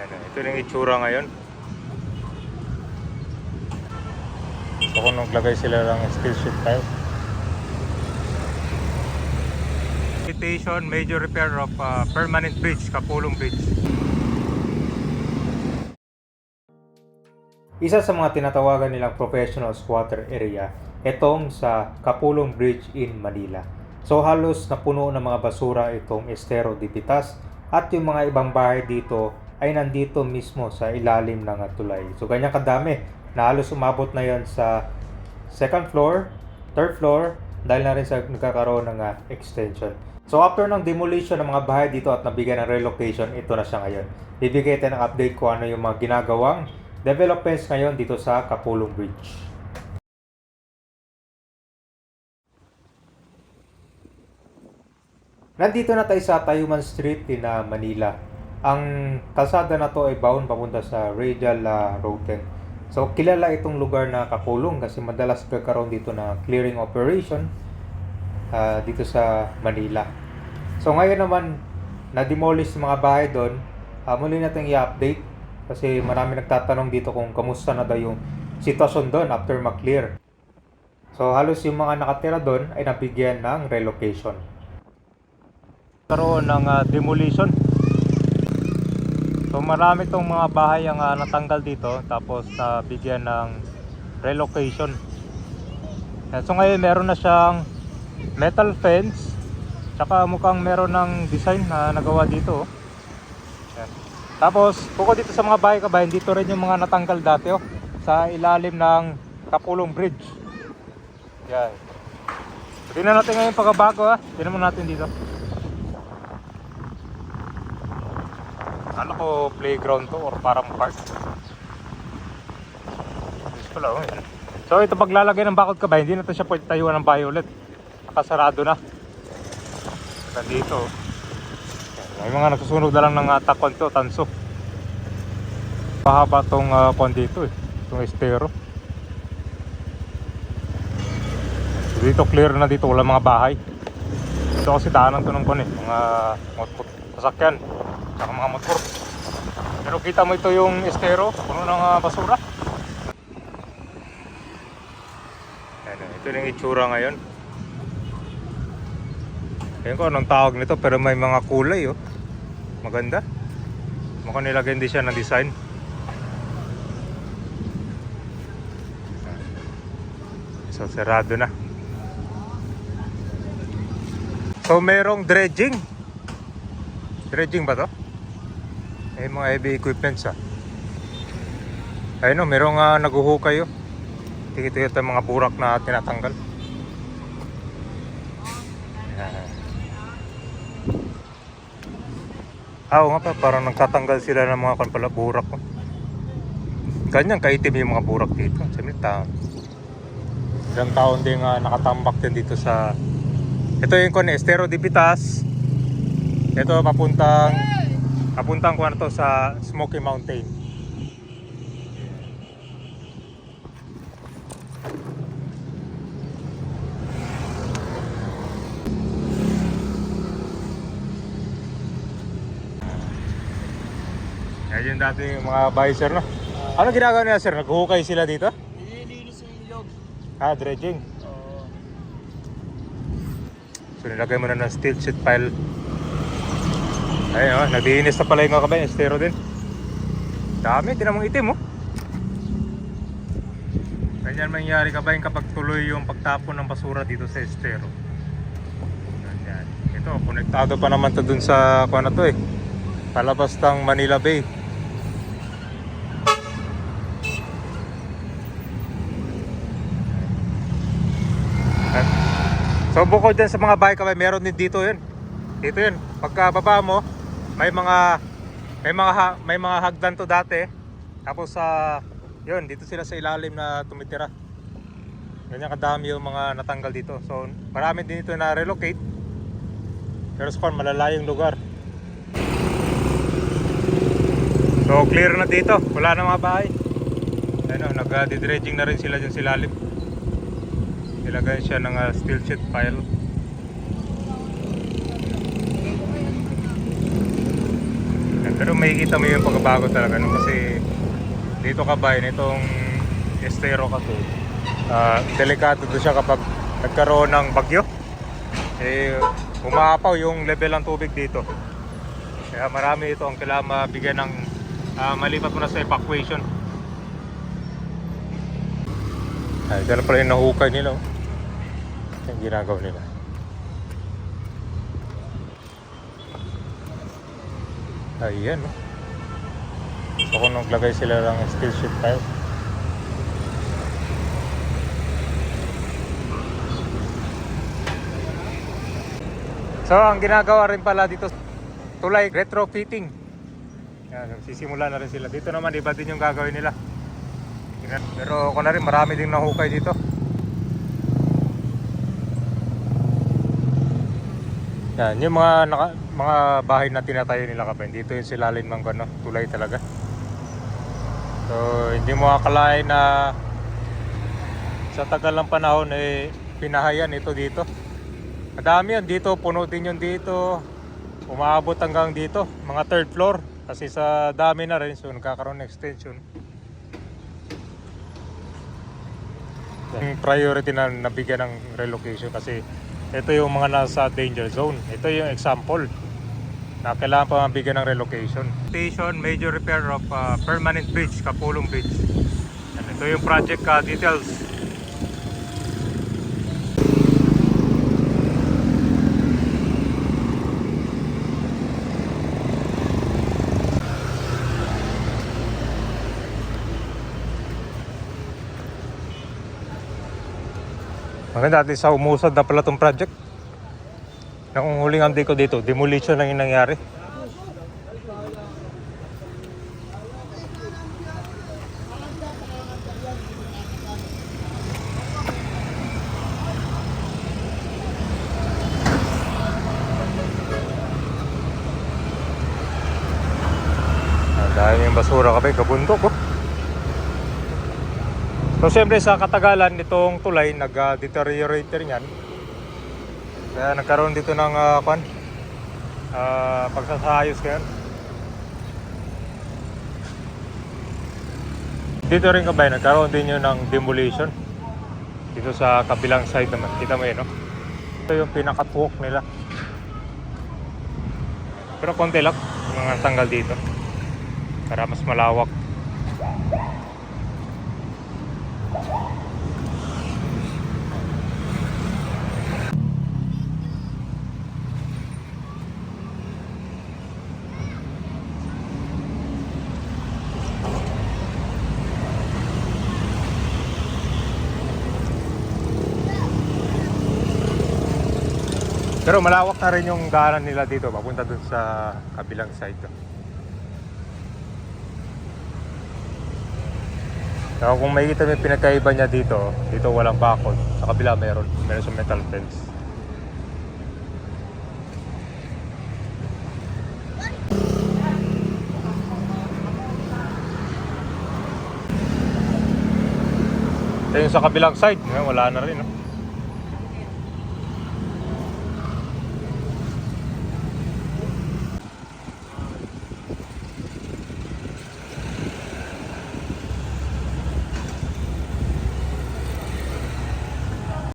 Ayan, ito yung itsura ngayon. So kung naglagay sila ng steel sheet tile. Citation, major repair of uh, permanent bridge, Kapulong Bridge. Isa sa mga tinatawagan nilang professional squatter area, itong sa Kapulong Bridge in Manila. So halos napuno ng mga basura itong Estero de Pitas at yung mga ibang bahay dito ay nandito mismo sa ilalim ng tulay. So ganyan kadami na halos umabot na yon sa second floor, third floor, dahil na rin sa nagkakaroon ng ah, extension. So after ng demolition ng mga bahay dito at nabigyan ng relocation, ito na siya ngayon. Bibigay tayo ng update kung ano yung mga ginagawang developments ngayon dito sa Kapulong Bridge. Nandito na tayo sa Tayuman Street in Manila. Ang kalsada na to ay bound papunta sa Radial uh, Road 10. So kilala itong lugar na Kapulong kasi madalas kakaroon dito na clearing operation ah, dito sa Manila. So ngayon naman na-demolish mga bahay doon. Ah, muli natin i-update kasi marami nagtatanong dito kung kamusta na daw yung sitwasyon doon after ma-clear. So halos yung mga nakatira doon ay nabigyan ng relocation. Karoon ng ah, demolition. So marami tong mga bahay ang ah, natanggal dito tapos nabigyan ng relocation. Yan, So ngayon meron na siyang metal fence tsaka mukhang meron ng design na nagawa dito. oh. Tapos bukod dito sa mga bahay kabayan dito rin yung mga natanggal dati oh, sa ilalim ng Kapulong Bridge. Yan. So, tingnan natin ngayon pagkabago ha. Tingnan mo natin dito. Ano ko playground to or parang park? Pala oh. yan. So ito paglalagay ng bakod ka ba, hindi na ito siya pwede tayuan ng ulit. Nakasarado na. Oh. Yan, May mga nagsusunog na lang ng uh, takwan to, tanso. Pahaba tong uh, kwan dito eh. Itong estero. So, dito clear na dito, wala mga bahay. Ito kasi daanan to ng kwan eh. Mga motor, sasakyan. Tsaka mga motor. Pero kita mo ito yung estero, puno ng uh, basura. Ayan, ito yung itsura ngayon. Ayan ko anong tawag nito pero may mga kulay oh. Maganda. Mukhang nilagyan din siya ng design. So sarado na. So merong dredging. Dredging ba to? Eh mga heavy equipments ah. Ayun oh, merong uh, naguhukay oh. Tingit-tingit yung mga burak na tinatanggal. Yan. Ah, oo nga pa, parang nagtatanggal sila ng mga kan pala burak. Oh. Ganyan kaitim yung mga burak dito. Sabi tao. Ilang taon din nga nakatambak din dito sa ito yung kon Estero de Pitas. Ito papuntang papuntang ko to sa Smoky Mountain. Yan yung dati yung mga bahay sir no. Ano ginagawa nila sir? Naghuhukay sila dito? Nililinis yung ilog. Ah, dredging. Oo. So nilagay mo na ng steel sheet pile. Ayun oh, naglinis na pala yung mga kabayan, estero din. Dami, tinan mong itim oh. Ganyan mangyari kabayan kapag tuloy yung pagtapon ng basura dito sa estero. Ganyan. Ito, konektado pa naman to dun sa kung ano to eh. Palabas ng Manila Bay. So bukod dyan sa mga bahay kabay, meron din dito yun. Dito yun. Pagka baba mo, may mga may mga may mga hagdan to dati. Tapos sa yun, dito sila sa ilalim na tumitira. Ganyan kadami yung mga natanggal dito. So marami din dito na relocate. Pero sa malalayong lugar. So clear na dito. Wala na mga bahay. Ayun, oh, nag-dredging na rin sila dyan sa ilalim. Ilagay siya ng ah, steel sheet pile. Pero makikita mo yung pagbabago talaga no? kasi dito kabayan itong estero kasi ah, delikado to siya kapag nagkaroon ng bagyo. Eh, umaapaw yung level ng tubig dito. Kaya marami ito ang kailangan mabigyan ng ah, malipat mo na sa evacuation. Ay, dala pala yung nahukay nila. Oh. Yung ginagawa nila. Ayan? So kung naglagay sila ng steel sheet tile. So ang ginagawa rin pala dito tulay retrofitting. Yan, sisimula na rin sila. Dito naman iba din yung gagawin nila. Pero ako na rin marami ding nahukay dito. Yan, yung mga naka, mga bahay na tinatayo nila kapag dito yung silalin ng ano, tulay talaga. So, hindi mo akalain na sa tagal ng panahon eh pinahayan ito dito. Madami yan dito, puno din yun dito. Umaabot hanggang dito, mga third floor. Kasi sa dami na rin, so nagkakaroon ng extension. Yung priority na nabigyan ng relocation kasi ito yung mga nasa danger zone. Ito yung example na kailangan pa mabigyan ng relocation. Station, major repair of uh, permanent bridge, Kapulong Bridge. Yan, ito yung project uh, details. Maganda dati sa umusad na pala itong project. Nung huling andi ko dito, demolition lang yung nangyari. Ang dami yung basura kami, kabundok oh. So siyempre sa katagalan nitong tulay nag-deteriorate rin yan. Kaya nagkaroon dito ng uh, kwan, ah, pagsasayos ngayon. Dito rin kabay, nagkaroon din yun ng demolition. Dito sa kabilang side naman, kita mo yun no? Ito yung pinaka-walk nila. Pero konti lang, mga tanggal dito. Para mas malawak. Pero malawak na rin yung daanan nila dito papunta dun sa kabilang side. So kung makikita mo yung pinagkaiba niya dito, dito walang bakod. Sa kabila meron. Meron sa metal fence. Ito yung sa kabilang side, wala na rin. No?